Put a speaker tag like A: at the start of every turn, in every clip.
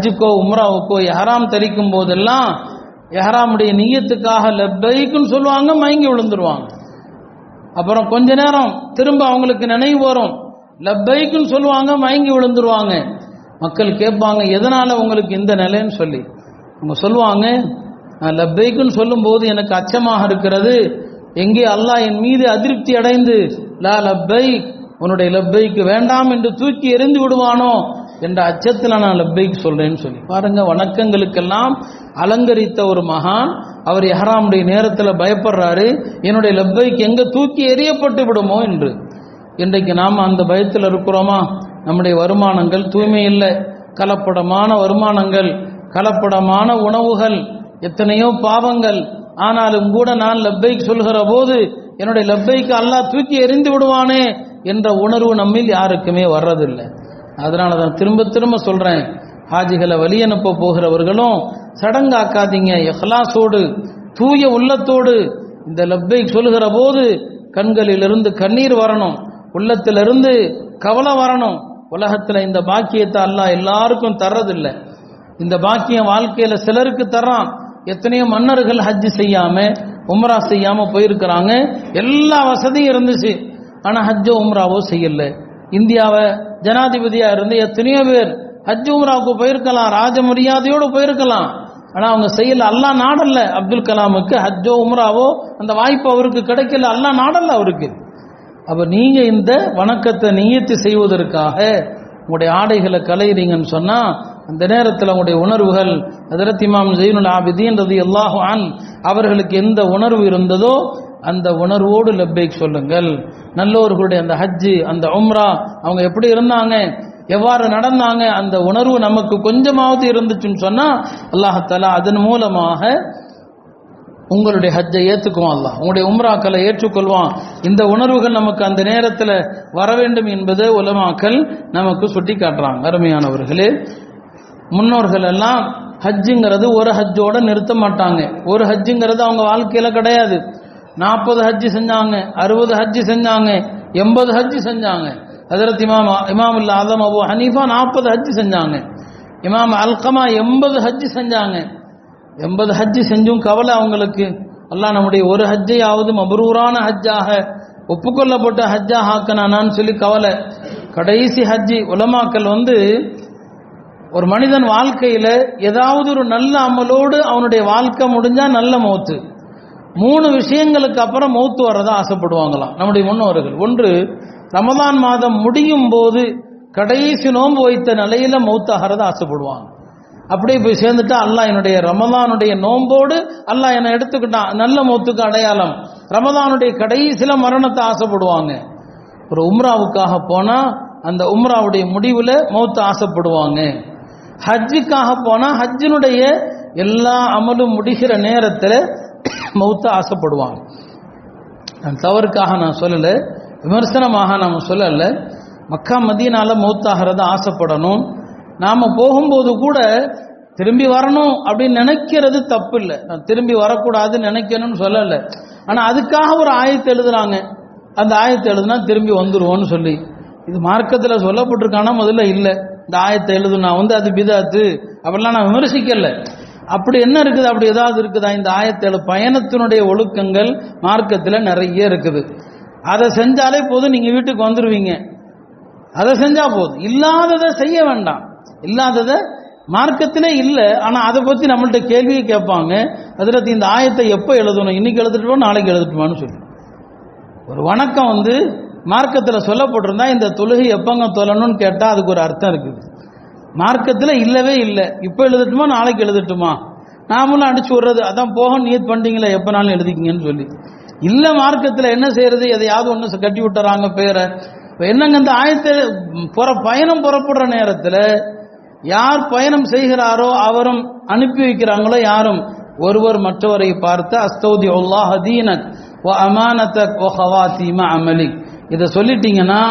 A: ஹஜ்ஜுக்கோ உம்ராவுக்கோ எஹராம் தரிக்கும் போதெல்லாம் எஹராமுடைய நீயத்துக்காக லப்பைக்குன்னு சொல்லுவாங்க மயங்கி விழுந்துருவாங்க. அப்புறம் கொஞ்ச நேரம் திரும்ப அவங்களுக்கு நினைவு வரும். லப்பைக்குன்னு சொல்லுவாங்க மயங்கி விழுந்துருவாங்க. மக்கள் கேட்பாங்க எதனால உங்களுக்கு இந்த நிலைன்னு சொல்லி? அவங்க சொல்லுவாங்க நான் லப்பைக்குன்னு சொல்லும்போது எனக்கு அச்சமாக இருக்கிறது. எங்கே அல்லாஹ் என் மீது அதிருப்தி அடைந்து லா லப்பை உன்னுடைய லப்பைக்கு வேண்டாம் என்று தூக்கி எறிந்து விடுவானோ? என்ற அச்சத்தில் நான் லப்பைக்கு சொல்றேன்னு சொல்லி. பாருங்க வணக்கங்களுக்கெல்லாம் அலங்கரித்த ஒரு மகான் அவர் எஹராமுடைய நேரத்தில் பயப்படுறாரு என்னுடைய லப்பைக்கு எங்க தூக்கி எறியப்பட்டு விடுமோ என்று. இன்றைக்கு நாம் அந்த பயத்தில் இருக்கிறோமா? நம்முடைய வருமானங்கள் தூய்மை இல்லை கலப்படமான வருமானங்கள் கலப்படமான உணவுகள் எத்தனையோ பாவங்கள். ஆனாலும் கூட நான் லப்பைக்கு சொல்கிற போது என்னுடைய லப்பைக்கு அல்லாஹ் தூக்கி எறிந்து விடுவானே என்ற உணர்வு நம்மில் யாருக்குமே வர்றதில்லை. அதனால தான் திரும்ப திரும்ப சொல்கிறேன் ஹாஜிகளை வழி அனுப்ப போகிறவர்களும் சடங்காக்காதீங்க. எஹ்லாசோடு தூய உள்ளத்தோடு இந்த லப்பை சொல்கிற போது கண்களிலிருந்து கண்ணீர் வரணும். உள்ளத்திலிருந்து கவலை வரணும். உலகத்தில் இந்த பாக்கியத்தை அல்லாஹ் எல்லாருக்கும் தர்றதில்லை. இந்த பாக்கியம் வாழ்க்கையில் சிலருக்கு தர்றான். எத்தனையோ மன்னர்கள் ஹஜ்ஜு செய்யாம உம்ரா செய்யாம போயிருக்கிறாங்க. எல்லா வசதியும் இருந்துச்சு. ஆனால் ஹஜ்ஜோ உம்ராவோ செய்யல. இந்தியாவை ஜனாதிபதியா இருந்து எத்தனையோ பேர் ஹஜ் உம்ராவுக்கு போயிருக்கலாம் ராஜ மரியாதையோடு போயிருக்கலாம். ஆனா அவங்க செய்யல. அல்லாஹ் நாடல்ல அப்துல் கலாமுக்கு ஹஜ்ஜோ உம்ராவோ அந்த வாய்ப்பு அவருக்கு கிடைக்கல. அல்லாஹ் நாடல்ல அவருக்கு. அப்ப நீங்க இந்த வணக்கத்தை நியத்தி செய்வதற்காக உங்களுடைய ஆடைகளை கலையிறீங்கன்னு சொன்னா அந்த நேரத்தில் உங்களுடைய உணர்வுகள் ஹதரத் ஜெயினுல் ஆபிதீன் ரதி அன் அவர்களுக்கு எந்த உணர்வு இருந்ததோ அந்த உணர்வோடு லப்பைக் சொல்லுங்கள். நல்லோர்களுடைய அந்த ஹஜ்ஜு அந்த உம்ரா அவங்க எப்படி இருந்தாங்க? எவ்வாறு நடந்தாங்க? அந்த உணர்வு நமக்கு கொஞ்சமாவது இருந்துச்சுன்னு சொன்னா அல்லாஹாலா அதன் மூலமாக உங்களுடைய ஹஜ்ஜை ஏற்றுக்குவான் அல்லாஹ். உங்களுடைய உம்ராக்களை ஏற்றுக்கொள்வான். இந்த உணர்வுகள் நமக்கு அந்த நேரத்தில் வர வேண்டும் என்பதை உலமாக்கள் நமக்கு சுட்டி காட்டுறாங்க அருமையானவர்களே முன்னோர்கள் எல்லாம் ஹஜ்ஜுங்கிறது ஒரு ஹஜ்ஜோட நிறுத்த மாட்டாங்க. ஒரு ஹஜ்ஜுங்கிறது அவங்க வாழ்க்கையில கிடையாது. நாற்பது ஹஜ்ஜு செஞ்சாங்க அறுபது ஹஜ்ஜு செஞ்சாங்க எண்பது ஹஜ்ஜு செஞ்சாங்க. ஹதரத் இமாம் இமாம் ஆதம் அபு ஹனீஃபா நாற்பது ஹஜ்ஜு செஞ்சாங்க. இமாம் அல்கமா எண்பது ஹஜ்ஜு செஞ்சாங்க. எண்பது ஹஜ்ஜு செஞ்சும் கவலை அவங்களுக்கு. அல்லாஹ் நம்முடைய ஒரு ஹஜ்ஜையாவது மபரூரான ஹஜ்ஜாக ஒப்புக்கொள்ளப்பட்ட ஹஜ்ஜாக ஹாக்கனானான்னு சொல்லி கவலை. கடைசி ஹஜ்ஜி உலமாக்கல் வந்து ஒரு மனிதன் வாழ்க்கையில் ஏதாவது ஒரு நல்ல அமலோடு அவனுடைய வாழ்க்கை முடிஞ்சால் நல்ல மௌத்து. மூணு விஷயங்களுக்கு அப்புறம் மௌத்து வர்றதா ஆசைப்படுவாங்களாம் நம்முடைய முன்னோர்கள். ஒன்று ரமதான் மாதம் முடியும் போது கடைசி நோன்பு வைத்த நிலையில மௌத்தாகிறத ஆசைப்படுவாங்க. அப்படியே போய் சேர்ந்துட்டா அல்லாஹ் என்னுடைய ரமதானுடைய நோம்போடு அல்லாஹ் என்னை எடுத்துக்கிட்டான். நல்ல மௌத்துக்கு அடையாளம். ரமதானுடைய கடைசியில மரணத்தை ஆசைப்படுவாங்க. ஒரு உம்ராவுக்காக போனா அந்த உம்ராவுடைய முடிவில் மௌத்து ஆசைப்படுவாங்க. ஹஜ்ஜுக்காக போனா ஹஜ்ஜினுடைய எல்லா அமலும் முடிகிற நேரத்தில் மௌத்த ஆசைப்படுவாங்க. நான் தவறுக்காக நான் சொல்லலை விமர்சனமாக நாம் சொல்லலை. மக்கா மதியனால மௌத்தாகிறத ஆசைப்படணும். நாம் போகும்போது கூட திரும்பி வரணும் அப்படின்னு நினைக்கிறது தப்பு இல்லை நான் திரும்பி வரக்கூடாதுன்னு நினைக்கணும்னு சொல்லலை. ஆனால் அதுக்காக ஒரு ஆயத்தை எழுதுறாங்க. அந்த ஆயத்தை எழுதுனா திரும்பி வந்துடுவோன்னு சொல்லி. இது மார்க்கத்தில் சொல்லப்பட்டிருக்கானா முதல்ல இல்லை. இந்த ஆயத்தை எழுதுனா வந்து அது பிதாத்து. அப்படிலாம் நான் விமர்சிக்கலை. அப்படி என்ன இருக்குது? அப்படி ஏதாவது இருக்குதா? இந்த ஆயத்தில் பயணத்தினுடைய ஒழுக்கங்கள் மார்க்கத்தில் நிறைய இருக்குது. அதை செஞ்சாலே போதும் நீங்கள் வீட்டுக்கு வந்துடுவீங்க அதை செஞ்சா போதும். இல்லாததை செய்ய வேண்டாம். இல்லாததை மார்க்கத்திலே இல்லை. ஆனால் அதை பற்றி நம்மள்ட்ட கேள்வியை கேட்பாங்க. அதில் இந்த ஆயத்தை எப்போ எழுதணும்? இன்னைக்கு எழுதிட்டுமா நாளைக்கு எழுதிட்டுமான்னு சொல்லி ஒரு வணக்கம் வந்து மார்க்கத்தில் சொல்லப்பட்டிருந்தா இந்த தொழுகை எப்பங்க தொழணும்னு கேட்டால் அதுக்கு ஒரு அர்த்தம் இருக்குது. மார்க்கத்தில் இல்லவே இல்லை. இப்போ எழுதட்டுமா நாளைக்கு எழுதட்டுமா? நாமளும் அடிச்சு விடுறது அதான் போக நீட் பண்ணிட்டீங்களே எப்போனாலும் எழுதிக்கிங்கன்னு சொல்லி. இல்லை மார்க்கத்தில் என்ன செய்யறது எதையாவது ஒன்று கட்டி விட்டுறாங்க பேரை. இப்போ என்னங்க இந்த ஆயத்தை புற பயணம் புறப்படுற நேரத்தில் யார் பயணம் செய்கிறாரோ அவரும் அனுப்பி வைக்கிறாங்களோ யாரும்? ஒருவர் மற்றவரை பார்த்து அஸ்தௌதி உல்லாஹ் தீனக் ஓ அமானத்தக் ஓ ஹவாசிமா அமலிக். இதை சொல்லிட்டீங்கன்னா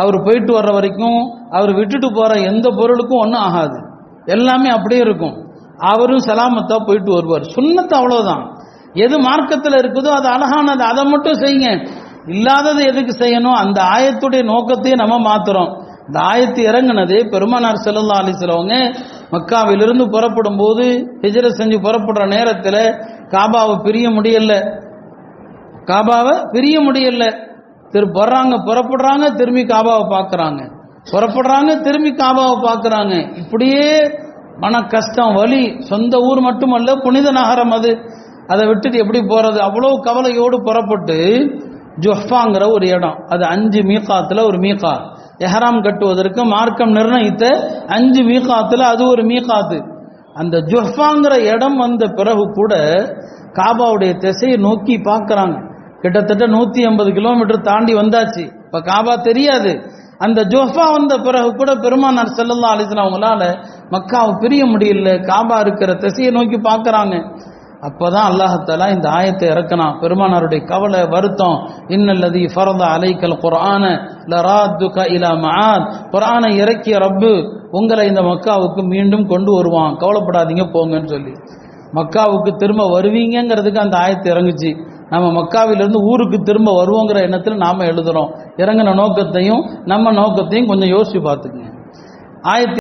A: அவர் போயிட்டு வர்ற வரைக்கும் அவர் விட்டுட்டு போற எந்த பொருளுக்கும் ஒன்றும் ஆகாது. எல்லாமே அப்படியே இருக்கும். அவரும் சலாமத்தா போயிட்டு வருவார். சுண்ணத்து அவ்வளவுதான். எது மார்க்கத்தில் இருக்குதோ அது அழகானது. அதை மட்டும் செய்யுங்க. இல்லாததை எதுக்கு செய்யணும்? அந்த ஆயத்துடைய நோக்கத்தையே நம்ம மாத்துறோம். இந்த ஆயத்து இறங்குனது பெருமானார் செல்லல்லா அலிசிலவங்க மக்காவிலிருந்து புறப்படும் போது ஹிஜர செஞ்சு புறப்படுற நேரத்தில் காபாவை பிரிய முடியல. காபாவை பிரிய முடியல. திரு வர்றாங்க புறப்படுறாங்க திரும்பி காபாவை பார்க்கறாங்க புறப்படுறாங்க திரும்பி காபாவை பார்க்கறாங்க இப்படியே மன கஷ்டம் வலி சொந்த ஊர் மட்டுமல்ல புனித நகரம் அது. அதை விட்டுட்டு எப்படி போறது? அவ்வளவு கவலையோடு புறப்பட்டு ஜுஹ்பாங்கிற ஒரு இடம். அது அஞ்சு மீகாத்துல ஒரு மீகா. எஹராம் கட்டுவதற்கு மார்க்கம் நிர்ணயித்த அஞ்சு மீகாத்துல அது ஒரு மீகாத்து. அந்த ஜுஹ்பாங்கிற இடம் வந்த பிறகு கூட காபாவுடைய திசையை நோக்கி பார்க்கறாங்க கிட்டத்தட்ட நூத்தி ஐம்பது கிலோமீட்டர் தாண்டி வந்தாச்சு. இப்ப காபா தெரியாது. அந்த ஜோஃபா வந்த பிறகு கூட பெருமானார் செல்லல்லா அலிஸ்லாம் அவங்களால மக்காவை பிரிய முடியல. காபா இருக்கிற திசையை நோக்கி பார்க்கறாங்க. அப்பதான் அல்லாஹத்தாலா இந்த ஆயத்தை இறக்கணும் பெருமானாருடைய கவலை வருத்தம். இன்னல்லதி ஃபரத அலைக்கல் குரான லராத்துக இலா மஆத். குர்ஆனை இறக்கிய ரப்பு உங்களை இந்த மக்காவுக்கு மீண்டும் கொண்டு வருவான். கவலைப்படாதீங்க போங்கன்னு சொல்லி. மக்காவுக்கு திரும்ப வருவீங்கங்கிறதுக்கு அந்த ஆயத்தை இறங்குச்சு. நம்ம மக்காவிலிருந்து ஊருக்கு திரும்ப வருவோங்கிற எண்ணத்தில் நாம எழுதுறோம். இறங்கின நோக்கத்தையும் நம்ம நோக்கத்தையும் கொஞ்சம் யோசிச்சு பார்த்துக்குங்க. ஆயிரத்தி